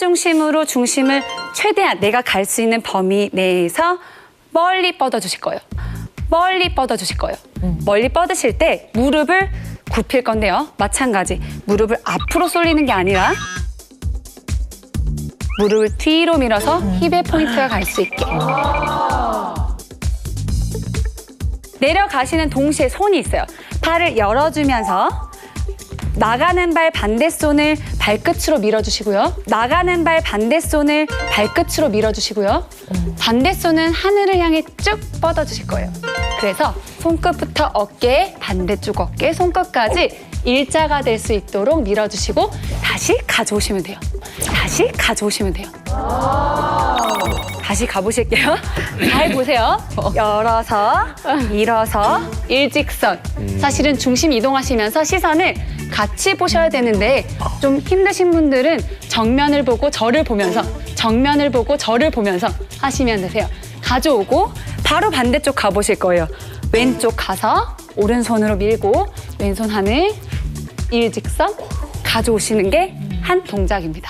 중심으로 중심을 최대한 내가 갈 수 있는 범위 내에서 멀리 뻗어주실 거예요. 멀리 뻗어주실 거예요. 멀리 뻗으실 때 무릎을 굽힐 건데요. 마찬가지. 무릎을 앞으로 쏠리는 게 아니라 무릎을 뒤로 밀어서 힙의 포인트가 갈 수 있게. 내려가시는 동시에 손이 있어요. 팔을 열어주면서 나가는 발 반대손을 발끝으로 밀어주시고요. 나가는 발 반대손을 발끝으로 밀어주시고요. 반대손은 하늘을 향해 쭉 뻗어주실 거예요. 그래서 손끝부터 어깨, 반대쪽 어깨, 손끝까지 일자가 될 수 있도록 밀어주시고 다시 가져오시면 돼요. 다시 가져오시면 돼요. 다시 가보실게요. 잘 보세요. 열어서, 밀어서, 일직선. 사실은 중심 이동하시면서 시선을 같이 보셔야 되는데 좀 힘드신 분들은 정면을 보고 저를 보면서 정면을 보고 저를 보면서 하시면 되세요. 가져오고 바로 반대쪽 가보실 거예요. 왼쪽 가서 오른손으로 밀고 왼손 하늘 일직선 가져오시는 게 한 동작입니다.